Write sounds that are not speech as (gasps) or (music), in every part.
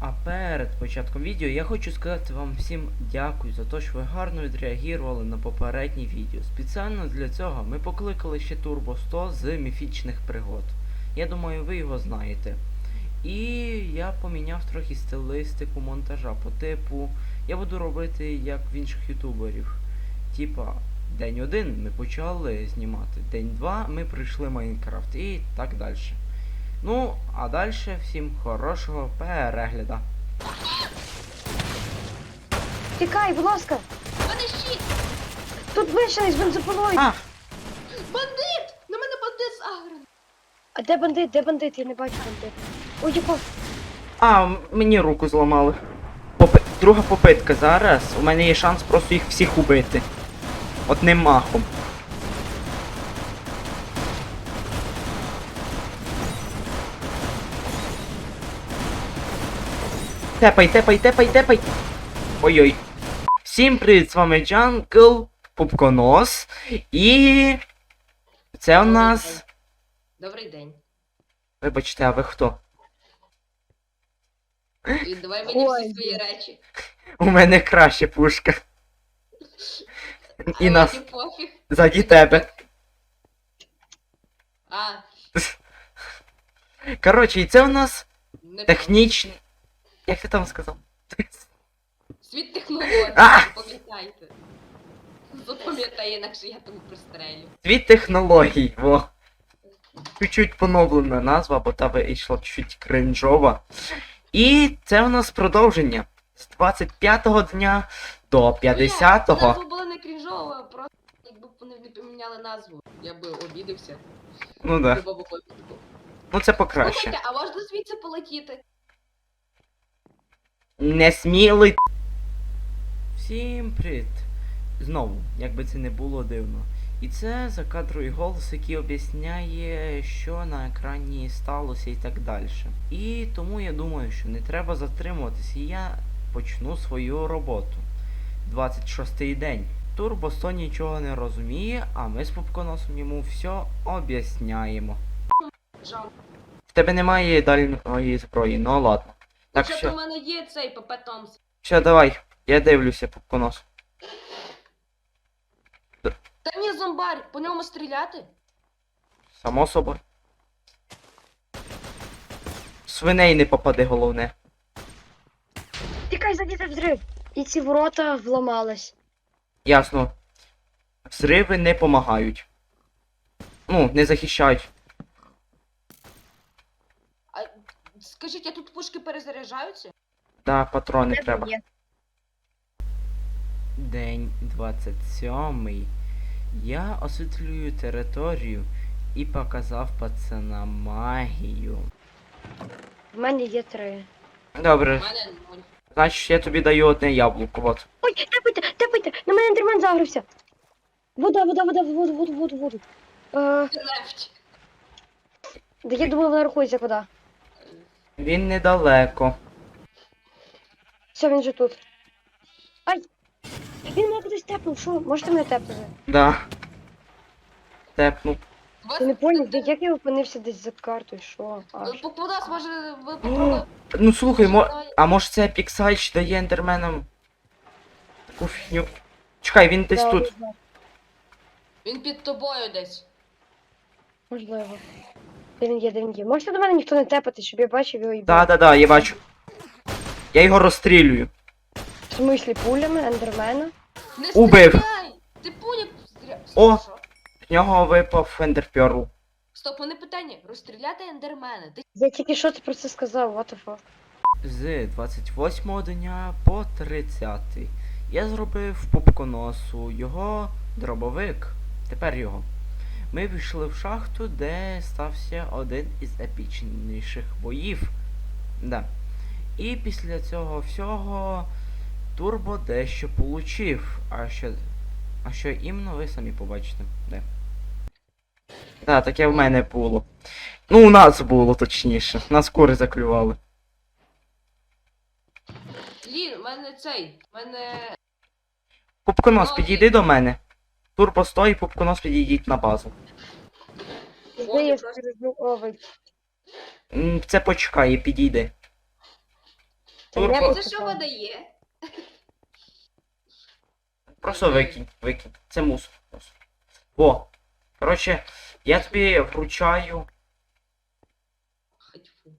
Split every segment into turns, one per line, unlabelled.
А перед початком відео я хочу сказати вам всім дякую за те, що ви гарно відреагували на попереднє відео. Спеціально для цього ми покликали ще Turbo 100 з міфічних пригод. Я думаю, ви його знаєте. І я поміняв трохи стилистику монтажа по типу. Я буду робити як в інших ютуберів. Типа, день один ми почали знімати, день два ми пройшли Майнкрафт і так далі. Ну, а далі всім хорошого перегляду.
Тікай, будь ласка.
Щит!
Тут вийшли з бензополою.
А,
Бандит! На мене бандит з агрен!
А де бандит? Де бандит? Я не бачу бандит. Ой, яко.
а, мені руку зламали. Попи... Друга попитка зараз. У мене є шанс просто їх всіх убити. Одним махом. Тепай, тепай, тепай, тепай. Ой-ой. Всім привіт, з вами Джанкл, Пупконос. І. Це у нас.
Добрий день.
Вибачте, а ви хто?
Віддавай мені
Ой,
всі свої речі.
У мене краще пушка. І
А
нас
мені пофіг.
заді тебе.
А,
Коротше, і це у нас
не
технічний. Як ти там сказав?
Світ технологій,
А!
запам'ятайте. Запам'ятай, інакше я тому пристрелю.
Світ технологій, во. Чуть-чуть поновлена назва, бо та вийшла чуть кринжова. І це у нас продовження. З 25-го дня до 50-го.
Назва була не крінжова, просто якби вони не поміняли назву, я би обідався.
Ну да.
Випадку.
Ну це покраще.
Слухайте, а можна звідси полетіти?
Не смілий. Всім привіт. Знову, якби це не було дивно. І це закадровий голос, який об'ясняє, що на екрані сталося і так далі. І тому я думаю, що не треба затримуватися, і я почну свою роботу. 26-й день. Турбо 100 нічого не розуміє, а ми з Пупконосом йому все об'ясняємо. В тебе немає дальньої зброї, ну ладно. Так
Що
що,
у мене є цей ПП Томс.
все, давай, я дивлюся, Пупконос.
Та ні, зомбар, по ньому стріляти?
Само собою. Свиней не попаде головне.
Тікай, заді це взрив. І ці ворота вламались.
Ясно. Взриви не помагають. Ну, не захищають.
Скажіть, а тут пушки перезаряджаються?
Да, патрони треба.
є?
День 27. Я освітлюю територію і показав пацанам магію.
В мене є три.
У
Добре,
мене нуль.
значить я тобі даю одне яблуко, от.
Ой, тепайте, тепайте! На мене ендермен загрився. Вода, вода, вода, воду, воду, воду, воду. Е, да я думала, вона рахується як вода.
Він недалеко.
Все, він же тут. Ай! Він мене кудись тепнув, що? Можете мене тепнути?
Да. Тепнув.
Я не поняв, де- як я опинився десь за картою, що?
Покудас, може, ви попробуєте?
Ну слухай, мо... а може це Піксайч дає ендерменам таку фігню. Чекай, він десь
Да,
тут.
Він під тобою десь.
Можливо. Де він є, де він є. Можете до мене ніхто не тепати, щоб я бачив його і
Да, да, да, я бачу. Я його розстрілюю.
В смислі пулями, ендермена.
Не
Убив.
стріляй! Ти пуня стріляй.
О! В нього випав ендерперл.
Стоп, мене питання. Розстріляти ендермена. Ти
Я тільки що ти про це сказав, what the fuck.
З 28 дня по 30. Я зробив пупконосу його дробовик. Тепер його. Ми війшли в шахту, де стався один із епічніших боїв. Да. І після цього всього Турбо дещо получив. А що. А що іменно ви самі побачите. Де. Да, таке в мене було. Ну, у нас було точніше. Нас кури заклювали.
Лін, у мене цей. У мене.
Пупконос, підійди до мене. Турбо стой, пупконос підійдіть на базу.
Де я овий.
М, Це почекає, підійди.
Це
Турбо.
не
це що видає?
Просто викинь, викинь. Це мусор. мусор. О. Коротше, я тобі вручаю.
Хоть фу.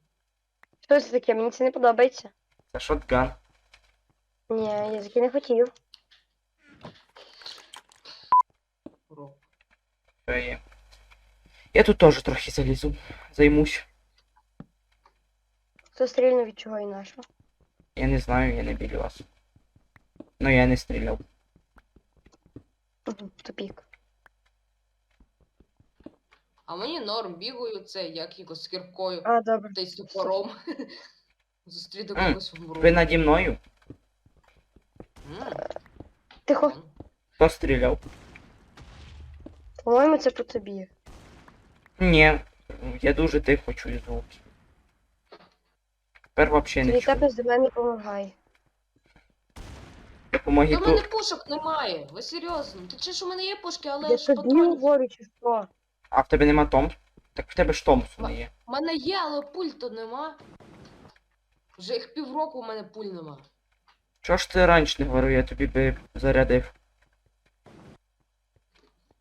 Що це таке? Мені це не подобається.
Це шотган.
Ні, я таки не хотів.
Урок.
Що є. Я тут теж трохи залізу. Займусь.
Хто стрільнув від чого і нашого?
Я не знаю, я не біля вас. Ну я не стріляв.
Тупік.
А мені норм бігаю це, як його з кіркою
А, добре.
та й з топором. (laughs) Зустріти
М,
когось вмру.
Ви наді мною?
М,
Тихо.
Хто стріляв?
По-моєму, це по тобі.
Ні. Я дуже тихо чую звуки. Тепер взагалі не
Тобі
чую.
тепер до мене допомагай.
Допомоги
Та в мене
тут.
пушок немає. Ви серйозно? Ти чи ж у мене є пушки, але
Я
ж
тобі говорю, чи що?
А в тебе нема Том? Так в тебе ж Томпсон є.
У мене є, але пуль то нема. Вже їх півроку у мене пуль нема.
Чого ж ти раніше не говорив, я тобі би зарядив.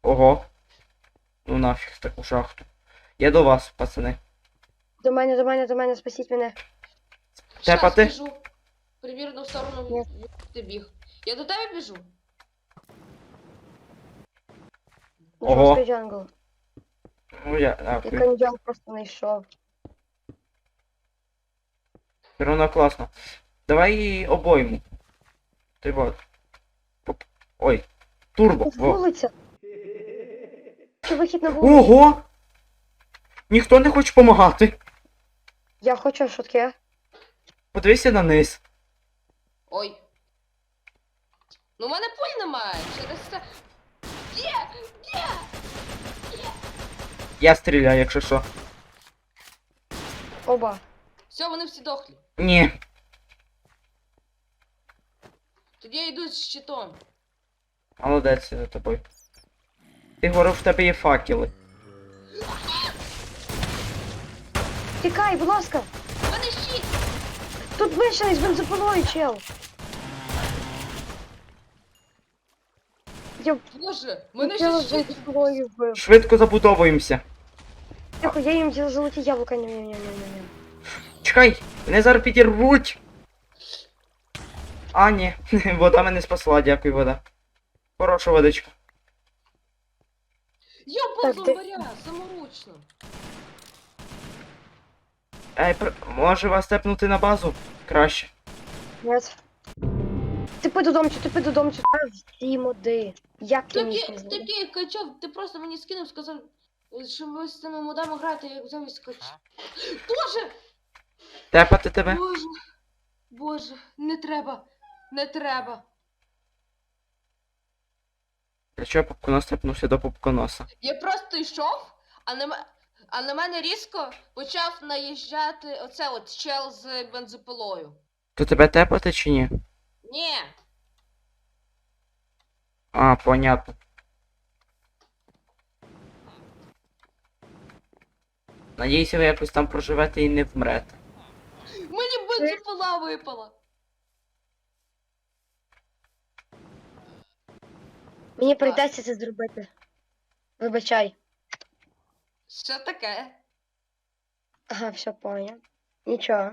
Ого. Ну нафіг таку шахту. Я до вас, пацани.
До мене, до мене, до мене, спасіть мене.
Тепа
Щас
ти?
біжу. Примірно в сторону
Ні.
від- ти біг. Я до тебе біжу.
Ого.
Жорсткий джангл.
Ну я
І
дякую.
каньйон просто не йшов.
Все одно класно. Давай її обойму. Ти вот. Поп- Ой. Турбо.
Тут
Во.
вулиця. Це вихід на вулицю.
Ого! Ніхто не хоче допомагати.
Я хочу, що таке?
Подивися на низ.
Ой. Ну, у мене пуль немає. Через це. Є! Є!
Я стріляю, якщо що.
Оба.
Все, вони всі дохлі.
Ні.
Тоді я йду з щитом.
Молодець я за тобою. Ти говорив, в тебе є факели.
Тікай, будь ласка.
Щит!
Тут вийшли з бензопилою, чел. Я
Боже, мене
чела
ще
з
щит.
бензопилою вбив.
Швидко забудовуємося.
Тихо, я їм діла золоті яблука. Ням-ням-ням-ням.
Чекай, мене зараз підірвуть. А, ні, (laughs) вода мене спасла, дякую, вода. Хороша водичка.
Я
Так,
бив
ти-
зомбаря, саморучно.
Ей, пр... може вас тепнути на базу? Краще.
Нет. Типи додому, чи типи додому, чи всі моди. Як ти міг
Такі,
не знати?
качав, ти просто мені скинув, сказав, що ви з цими модами граєте, я взяв і скачав. Боже!
Тепати тебе?
Боже! Боже, не треба, не треба.
Для чого попконос тепнувся до попконоса?
Я просто йшов, а на, а на мене різко почав наїжджати оце от чел з бензопилою.
То тебе тепати чи ні?
Ні,
А, понятно. Надіюся, ви якось там проживете і не вмрете.
мені бензопила випала.
Мені прийдеться це зробити. Вибачай.
Що таке?
Ага, все понял. Нічого.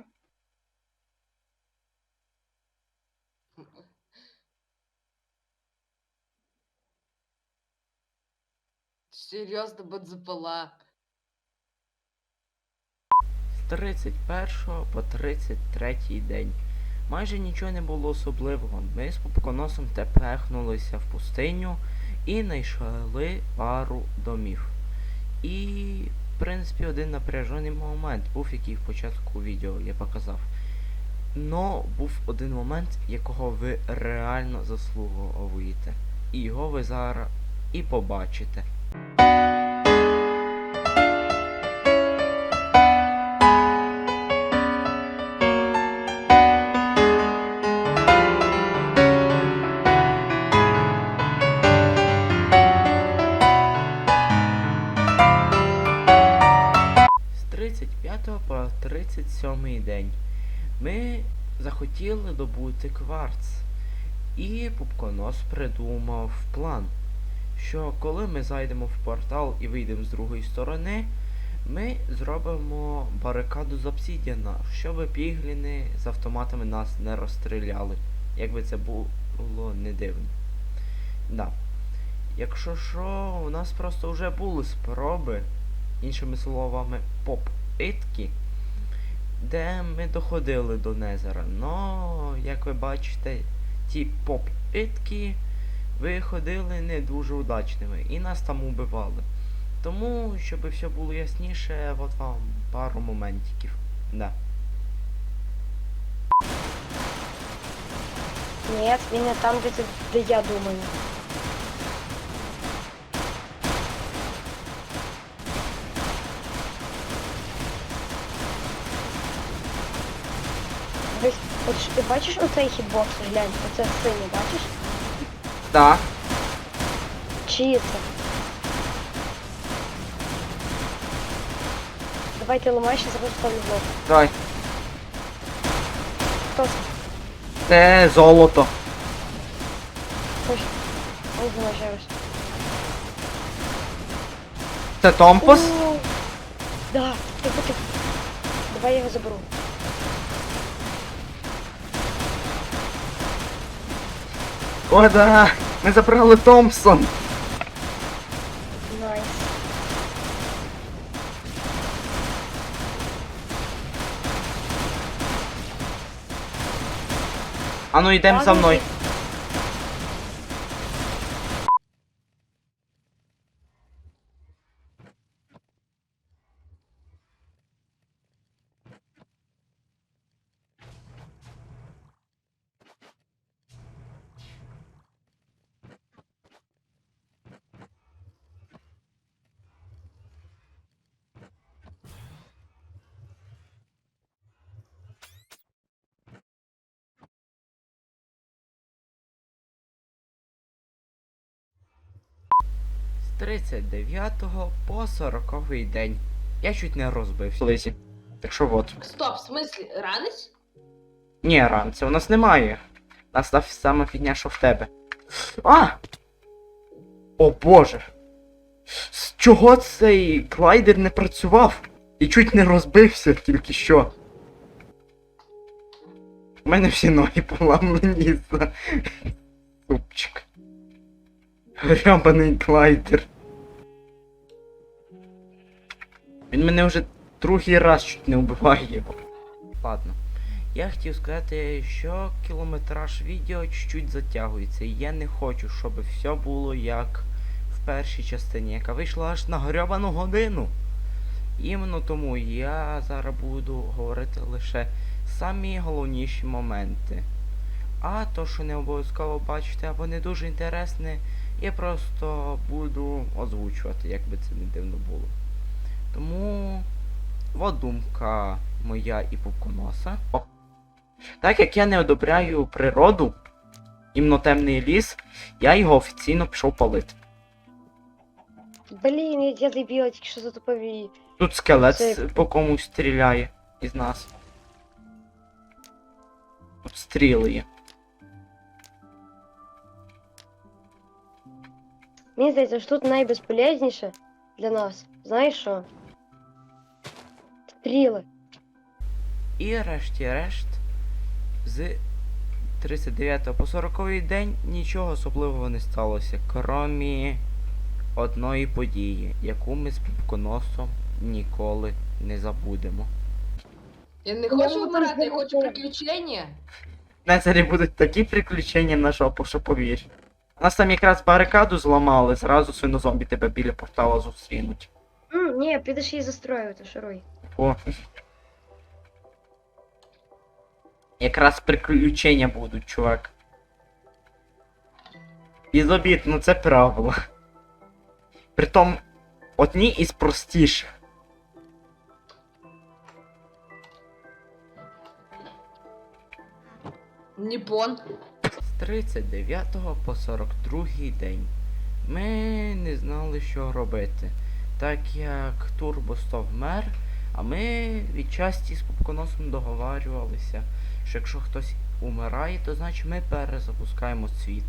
Серйозно бензопила.
З 31 по 33 день. Майже нічого не було особливого. Ми з попконосом тепехнулися в пустиню і знайшли пару домів. І, в принципі, один напряжений момент був, який в початку відео я показав. Но був один момент, якого ви реально заслуговуєте. І його ви зараз і побачите. З 35 по 37 день ми захотіли добути кварц. І Пупконос придумав план, що коли ми зайдемо в портал і вийдемо з другої сторони, ми зробимо барикаду з обсідіана, щоб пігліни з автоматами нас не розстріляли. Якби це було не дивно. Да. Якщо що, у нас просто вже були спроби, іншими словами, поп-итки, де ми доходили до Незера. Но, як ви бачите, ті поп-итки виходили не дуже удачними і нас там убивали. Тому, щоб все було ясніше, от вам пару моментиків. Да.
Ні, він не там, де, де я думаю. От ж ти бачиш оцей хітбокс, глянь, оце синє, бачиш?
Так.
Чиї це? Давай ти ламаєш і зараз ставлю блок.
Давай.
Хто це?
Це золото.
Ой, ой, ще.
Це Томпос?
О, Да, тихо, тихо. Давай я його заберу.
О, да. Ми забрали Томпсон.
Найс.
А ну йдемо за мною. З 39 по 40 день. Я чуть не розбився. Лисі. Так що от.
Стоп, в смислі, ранець?
Ні, ранця у нас немає. У нас та саме фігня, що в тебе. А! О боже! З чого цей клайдер не працював? І чуть не розбився тільки що. У мене всі ноги поламані за. Супчик. Грябаний клайдер. Він мене вже другий раз чуть не вбиває. Ладно. Я хотів сказати, що кілометраж відео чуть-чуть затягується. Я не хочу, щоб все було як в першій частині, яка вийшла аж на грьобану годину. Іменно тому я зараз буду говорити лише самі головніші моменти. А то, що не обов'язково бачите або не дуже інтересне, я просто буду озвучувати, як би це не дивно було. Тому от думка моя і Пупконоса. О. Так як я не одобряю природу, іменно темний ліс, я його офіційно пішов палити.
Блін, я, я дебіла, тільки що затупив і...
Тут скелет
Це-
по комусь стріляє із нас. Тут стріли є.
Мені здається, що тут найбезполезніше для нас. Знаєш що? Стріли.
І решті-решт, з 39 по 40 день нічого особливого не сталося, крім одної події, яку ми з Пупконосом ніколи не забудемо.
Я не хочу
не
вмирати, я хочу приключення.
На царі будуть такі приключення на жопу, що повір. У нас там якраз барикаду зламали, зразу свинозомбі тебе біля портала зустрінуть.
М, ні, підеш її застроювати, шаруй.
О. Якраз приключення будуть, чувак. Без обід, ну це правило. Притом, одні із простіших.
Ніпон.
З 39 по 42 день. Ми не знали, що робити. Так як Турбо 100 вмер, а ми від часті з Пупконосом договарювалися, що якщо хтось умирає, то значить ми перезапускаємо світ.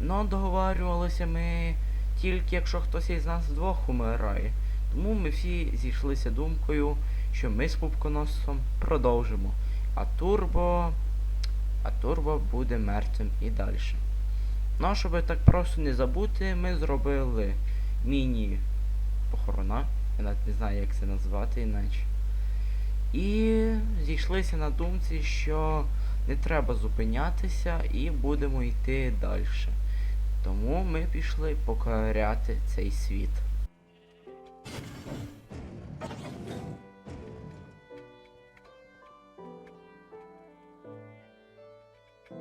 Но договарювалися ми тільки якщо хтось із нас двох умирає. Тому ми всі зійшлися думкою, що ми з пупконосом продовжимо. А турбо. А турбо буде мертвим і далі. Ну, а щоб так просто не забути, ми зробили міні-похорона. Я навіть не знаю, як це назвати іначе. І зійшлися на думці, що не треба зупинятися і будемо йти далі. Тому ми пішли покоряти цей світ.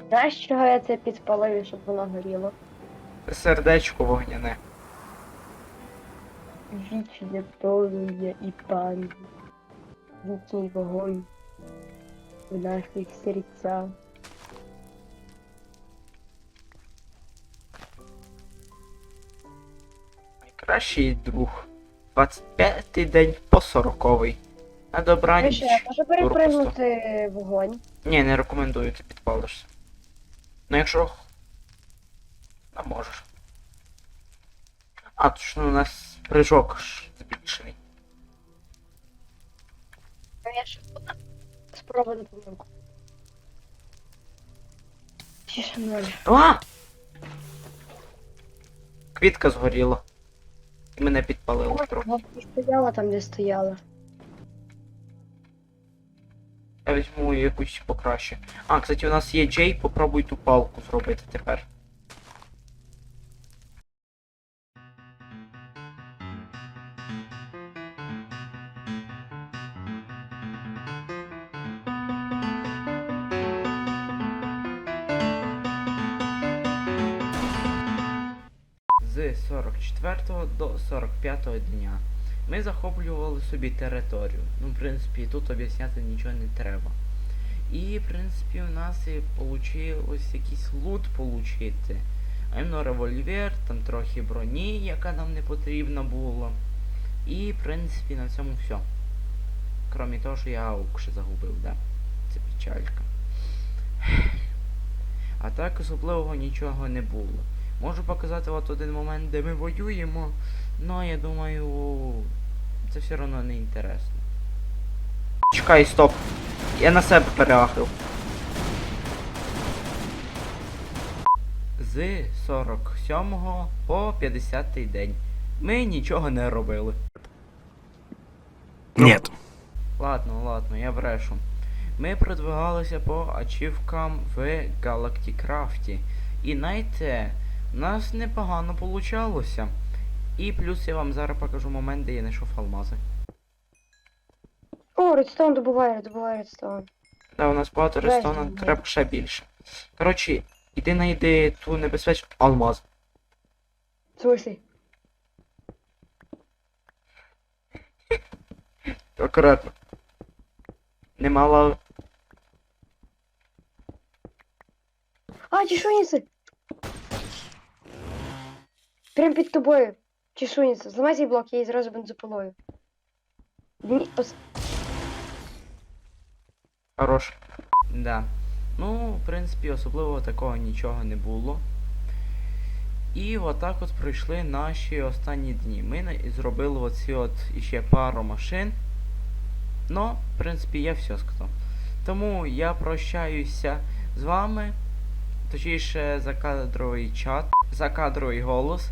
Знаєш, чого я це підпалив, щоб воно горіло?
Сердечко вогняне.
Вічне полум'я і пам'ять. Вічний вогонь в наших серцях.
Найкращий друг. 25-й день по 40-й. На добраніч.
Вище, може перепригнути вогонь?
Ні, не рекомендую, ти підпалишся. Ну якщо. А можеш. А, точно у нас прыжок збільшений.
Я ще спробую допомогу. Тише ноль.
А! Квітка згоріла. І мене підпалило трохи.
Стояла там, де стояла.
Я візьму якусь покраще. А, кстати, у нас є Джей, попробуй ту палку зробити тепер. 44 до 45 дня ми захоплювали собі територію. Ну, в принципі, тут об'ясняти нічого не треба. І, в принципі, у нас і вийшло якийсь лут получити. А іменно револьвер, там трохи броні, яка нам не потрібна була. І, в принципі, на цьому все. Кроме того, що я аук ще загубив, да? Це печалька. А так особливого нічого не було. Можу показати от один момент, де ми воюємо, але я думаю, це все одно не інтересно. Чекай, стоп. Я на себе переахив. З 47 по 50 день. Ми нічого не робили.
Нет.
Ладно, ладно, я брешу. Ми продвигалися по ачівкам в Галактикрафті. І знаєте, у нас непогано получалося. І плюс я вам зараз покажу момент, де я знайшов алмази.
О, редстоун добуває, добуває редстоун.
Да, у нас багато
Дай
рестона, треба ще більше. Коротше, іди знайди ту небезпечну алмаз.
В смысле?
Акуратно. Нема лави.
А, чешуйниці! Прям під тобою. Чешуйниця. Зламай цей блок, я її зразу бензопилою. Ні, ос-
Хорош. Да. Ну, в принципі, особливо такого нічого не було. І отак от пройшли наші останні дні. Ми зробили оці от іще пару машин. Ну, в принципі, я все сказав. Тому я прощаюся з вами. Точніше, за кадровий чат, за кадровий голос.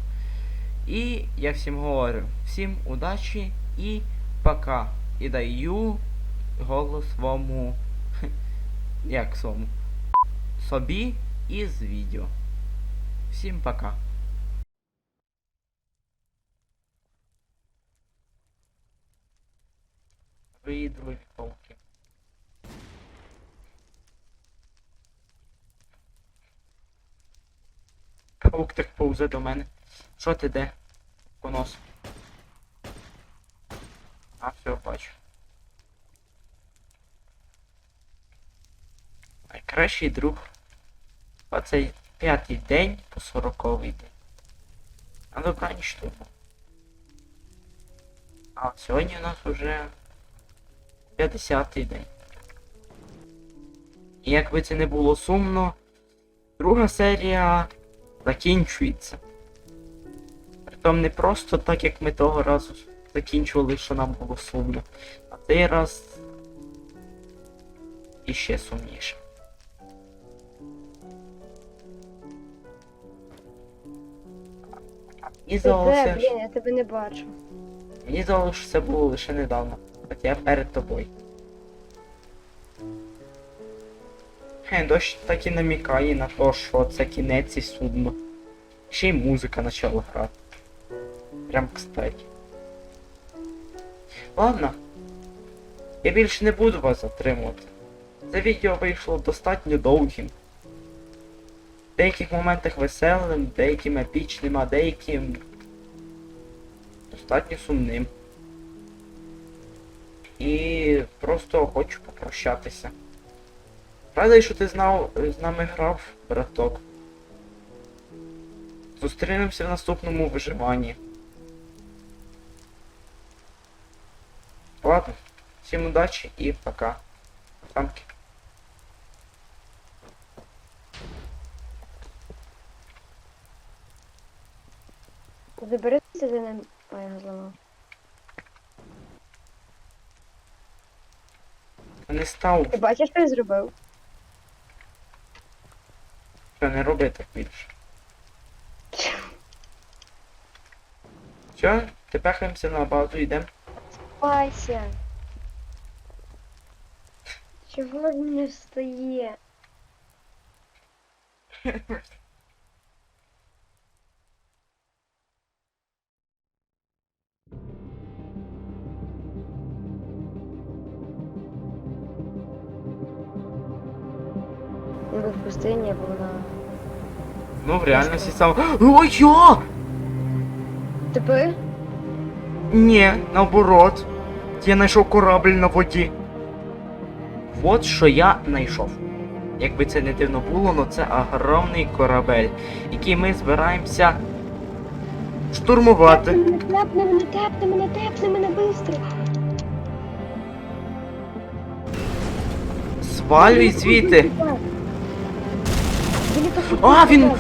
І я всім говорю, всім удачі і пока. І даю голос своєму. (laughs) Як своєму? Собі із відео. Всім пока. Пауки. Паук так повзе до мене. Що ти де? Понос. А, все, бачу. Найкращий друг. 25-й день по 40-й день. А добраніч тому. А от сьогодні у нас уже 50-й день. І якби це не було сумно, друга серія закінчується. Притом не просто так, як ми того разу закінчували, що нам було сумно. А цей раз іще сумніше. Мені
де,
здалося,
блін, я тебе не бачу.
Мені здалося, що це було лише недавно. Хоча я перед тобою. Хе, дощ так і намікає на те, що це кінець і судно. Ще й музика почала грати. Прям кстати. Ладно. Я більше не буду вас затримувати. Це відео вийшло достатньо довгим. В деяких моментах веселим, деяким епічним, а деяким достатньо сумним. І просто хочу попрощатися. Радий, що ти знав, з нами грав, браток. Зустрінемося в наступному виживанні. Ладно, всім удачі і пока. Самки.
Заберися за ним. Ой, я зламав.
Не став,
Ти бачиш, що я зробив?
що не роби так більше. Все, тепехаємося на базу, йдемо.
Спайся. Чого він не встає? Він був в пустині, або вона.
Ну, в реальності сам. (gasps) Ой, я!
Тебе?
Ні, наоборот. Я знайшов корабль на воді. От що я знайшов. Якби це не дивно було, але це огромний корабель, який ми збираємося штурмувати.
Мене тепне, мене тепне, мене тепне, мене бистро.
Свалюй звідти. А, він-